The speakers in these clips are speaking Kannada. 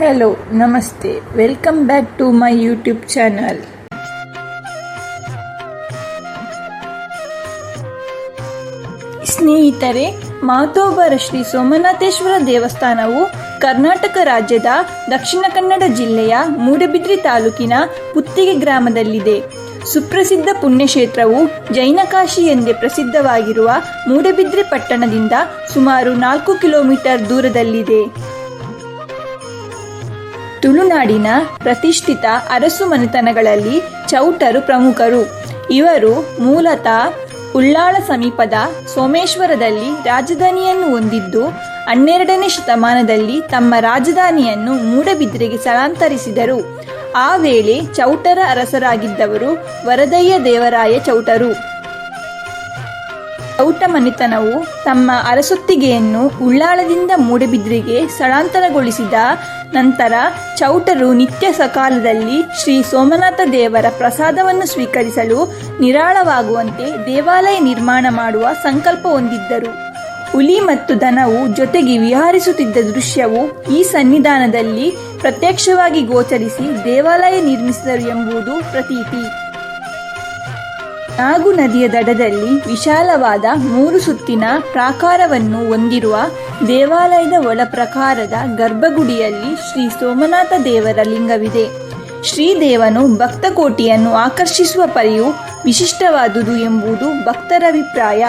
Hello namaste. Welcome back to my YouTube channel ಸ್ನೇಹಿತರೆ, ಮಾತೋಬರ ಶ್ರೀ ಸೋಮನಾಥೇಶ್ವರ ದೇವಸ್ಥಾನವು ಕರ್ನಾಟಕ ರಾಜ್ಯದ ದಕ್ಷಿಣ ಕನ್ನಡ ಜಿಲ್ಲೆಯ ಮೂಡಬಿದ್ರಿ ತಾಲೂಕಿನ ಪುತ್ತಿಗೆ ಗ್ರಾಮದಲ್ಲಿದೆ. ಸುಪ್ರಸಿದ್ಧ ಪುಣ್ಯಕ್ಷೇತ್ರವು ಜೈನಕಾಶಿ ಎಂದೇ ಪ್ರಸಿದ್ಧವಾಗಿರುವ ಮೂಡಬಿದ್ರಿ ಪಟ್ಟಣದಿಂದ ಸುಮಾರು ನಾಲ್ಕು ಕಿಲೋಮೀಟರ್ ದೂರದಲ್ಲಿದೆ. ತುಳುನಾಡಿನ ಪ್ರತಿಷ್ಠಿತ ಅರಸು ಮನೆತನಗಳಲ್ಲಿ ಚೌಟರು ಪ್ರಮುಖರು. ಇವರು ಮೂಲತಃ ಉಳ್ಳಾಳ ಸಮೀಪದ ಸೋಮೇಶ್ವರದಲ್ಲಿ ರಾಜಧಾನಿಯನ್ನು ಹೊಂದಿದ್ದು, ಹನ್ನೆರಡನೇ ಶತಮಾನದಲ್ಲಿ ತಮ್ಮ ರಾಜಧಾನಿಯನ್ನು ಮೂಡಬಿದ್ರೆಗೆ ಸ್ಥಳಾಂತರಿಸಿದರು. ಆ ವೇಳೆ ಚೌಟರ ಅರಸರಾಗಿದ್ದವರು ವರದಯ್ಯ ದೇವರಾಯ ಚೌಟರು. ಚೌಟ ಮನೆತನವು ತಮ್ಮ ಅರಸೊತ್ತಿಗೆಯನ್ನು ಉಳ್ಳಾಳದಿಂದ ಮೂಡಬಿದ್ರಿಗೆ ಸ್ಥಳಾಂತರಗೊಳಿಸಿದ ನಂತರ ಚೌಟರು ನಿತ್ಯ ಸಕಾಲದಲ್ಲಿ ಶ್ರೀ ಸೋಮನಾಥ ದೇವರ ಪ್ರಸಾದವನ್ನು ಸ್ವೀಕರಿಸಲು ನಿರಾಳವಾಗುವಂತೆ ದೇವಾಲಯ ನಿರ್ಮಾಣ ಮಾಡುವ ಸಂಕಲ್ಪ ಹೊಂದಿದ್ದರು. ಹುಲಿ ಮತ್ತು ದನವು ಜೊತೆಗೆ ವಿಹರಿಸುತ್ತಿದ್ದ ದೃಶ್ಯವು ಈ ಸನ್ನಿಧಾನದಲ್ಲಿ ಪ್ರತ್ಯಕ್ಷವಾಗಿ ಗೋಚರಿಸಿ ದೇವಾಲಯ ನಿರ್ಮಿಸಿದರು ಎಂಬುದು ಪ್ರತೀತಿ. ನಾಗು ನದಿಯ ದಡದಲ್ಲಿ ವಿಶಾಲವಾದ ಮೂರು ಸುತ್ತಿನ ಪ್ರಾಕಾರವನ್ನು ಹೊಂದಿರುವ ದೇವಾಲಯದ ಒಳ ಪ್ರಕಾರದ ಗರ್ಭಗುಡಿಯಲ್ಲಿ ಶ್ರೀ ಸೋಮನಾಥ ದೇವರ ಲಿಂಗವಿದೆ. ಶ್ರೀದೇವನು ಭಕ್ತಕೋಟಿಯನ್ನು ಆಕರ್ಷಿಸುವ ಪರಿಯು ವಿಶಿಷ್ಟವಾದುದು ಎಂಬುದು ಭಕ್ತರ ಅಭಿಪ್ರಾಯ.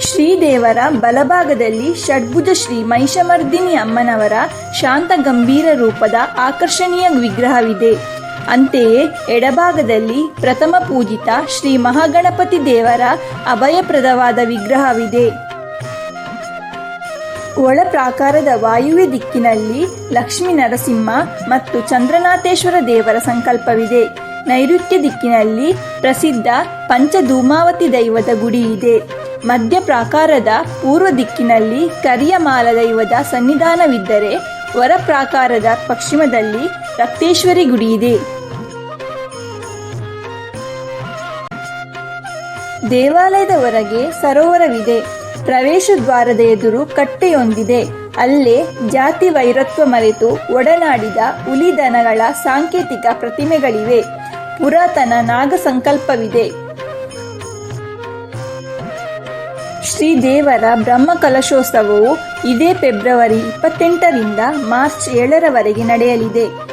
ಶ್ರೀದೇವರ ಬಲಭಾಗದಲ್ಲಿ ಷಡ್ಭುಜ ಶ್ರೀ ಮಹಿಷಮರ್ದಿನಿ ಅಮ್ಮನವರ ಶಾಂತ ಗಂಭೀರ ರೂಪದ ಆಕರ್ಷಣೀಯ ವಿಗ್ರಹವಿದೆ. ಅಂತೆಯೇ ಎಡಭಾಗದಲ್ಲಿ ಪ್ರಥಮ ಪೂಜಿತ ಶ್ರೀ ಮಹಾಗಣಪತಿ ದೇವರ ಅಭಯಪ್ರದವಾದ ವಿಗ್ರಹವಿದೆ. ಒಳ ಪ್ರಾಕಾರದ ವಾಯುವ್ಯ ದಿಕ್ಕಿನಲ್ಲಿ ಲಕ್ಷ್ಮೀ ನರಸಿಂಹ ಮತ್ತು ಚಂದ್ರನಾಥೇಶ್ವರ ದೇವರ ಸಂಕಲ್ಪವಿದೆ. ನೈಋತ್ಯ ದಿಕ್ಕಿನಲ್ಲಿ ಪ್ರಸಿದ್ಧ ಪಂಚಧೂಮಾವತಿ ದೈವದ ಗುಡಿ ಇದೆ. ಮಧ್ಯ ಪ್ರಾಕಾರದ ಪೂರ್ವ ದಿಕ್ಕಿನಲ್ಲಿ ಕರಿಯಮಾಲ ದೈವದ ಸನ್ನಿಧಾನವಿದ್ದರೆ ಹೊರ ಪ್ರಾಕಾರದ ಪಶ್ಚಿಮದಲ್ಲಿ ರಕ್ತೇಶ್ವರಿ ಗುಡಿ ಇದೆ. ದೇವಾಲಯದ ಹೊರಗೆ ಸರೋವರವಿದೆ. ಪ್ರವೇಶ ದ್ವಾರದ ಎದುರು ಕಟ್ಟೆಯೊಂದಿದೆ. ಅಲ್ಲೇ ಜಾತಿ ವೈರತ್ವ ಮರೆತು ಒಡನಾಡಿದ ಹುಲಿದನಗಳ ಸಾಂಕೇತಿಕ ಪ್ರತಿಮೆಗಳಿವೆ. ಪುರಾತನ ನಾಗ ಸಂಕಲ್ಪವಿದೆ ಶ್ರೀದೇವರ ಬ್ರಹ್ಮ ಕಲಶೋತ್ಸವವು ಇದೇ ಫೆಬ್ರವರಿ ಇಪ್ಪತ್ತೆಂಟರಿಂದ ಮಾರ್ಚ್ ಏಳರವರೆಗೆ ನಡೆಯಲಿದೆ.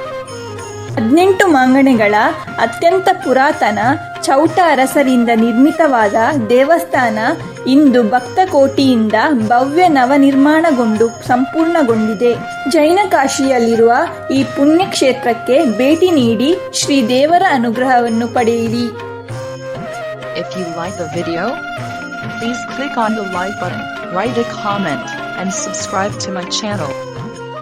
ಹದಿನೆಂಟು ಮಾಂಗಣೆಗಳ ಅತ್ಯಂತ ಪುರಾತನ ಚೌಟ ಅರಸರಿಂದ ನಿರ್ಮಿತವಾದ ದೇವಸ್ಥಾನ ಇಂದು ಭಕ್ತಕೋಟಿಯಿಂದ ಭವ್ಯ ನವನಿರ್ಮಾಣಗೊಂಡು ಸಂಪೂರ್ಣಗೊಂಡಿದೆ ಜೈನ ಕಾಶಿಯಲ್ಲಿರುವ ಈ ಪುಣ್ಯಕ್ಷೇತ್ರಕ್ಕೆ ಭೇಟಿ ನೀಡಿ ಶ್ರೀ ದೇವರ ಅನುಗ್ರಹವನ್ನು ಪಡೆಯಿರಿ If you like the video, please click on the like button, write a comment, and subscribe to my channel.